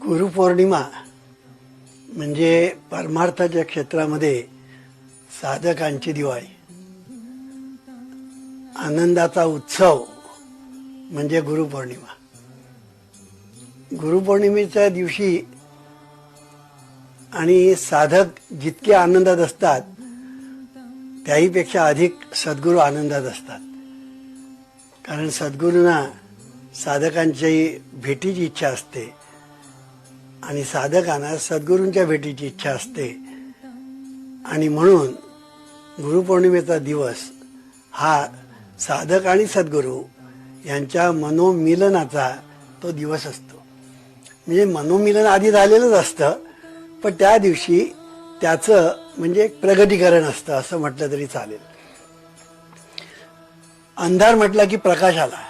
गुरुपौर्णिमा म्हणजे परमार्थाच्या क्षेत्रामध्ये साधकांची दिवाळी. आनंदाचा उत्सव म्हणजे गुरुपौर्णिमा. गुरुपौर्णिमेच्या दिवशी आणि साधक जितके आनंदात असतात त्याहीपेक्षा अधिक सद्गुरू आनंदात असतात. कारण सद्गुरूंना साधकांच्याही भेटीची इच्छा असते. आणि साधकांना सद्गुरूंच्या भेटीची इच्छा असते. आणि म्हणून गुरुपौर्णिमेचा दिवस हा साधक आणि सद्गुरू यांच्या मनोमिलनाचा तो दिवस असतो. म्हणजे मनोमिलन आधी झालेलंच असतं पण त्या दिवशी त्याचं म्हणजे एक प्रगटीकरण असतं असं म्हटलं तरी चालेल. अंधार म्हटलं की प्रकाश आला.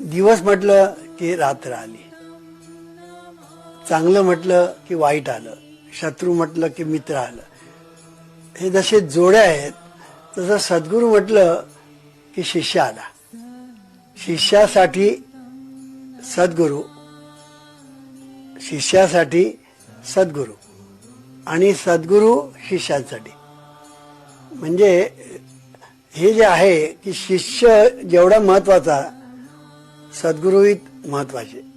दिवस म्हटलं की रात्र आली. चांगलं म्हटलं की वाईट आलं शत्रू म्हटलं की मित्र आलं. हे जसे जोड्या आहेत तसं सद्गुरू म्हटलं की शिष्य आला. शिष्यासाठी सद्गुरू शिष्यासाठी सद्गुरू आणि सद्गुरू शिष्यांसाठी. म्हणजे हे जे आहे की शिष्य जेवढा महत्त्वाचा सद्गुरूही महत्त्वाचे.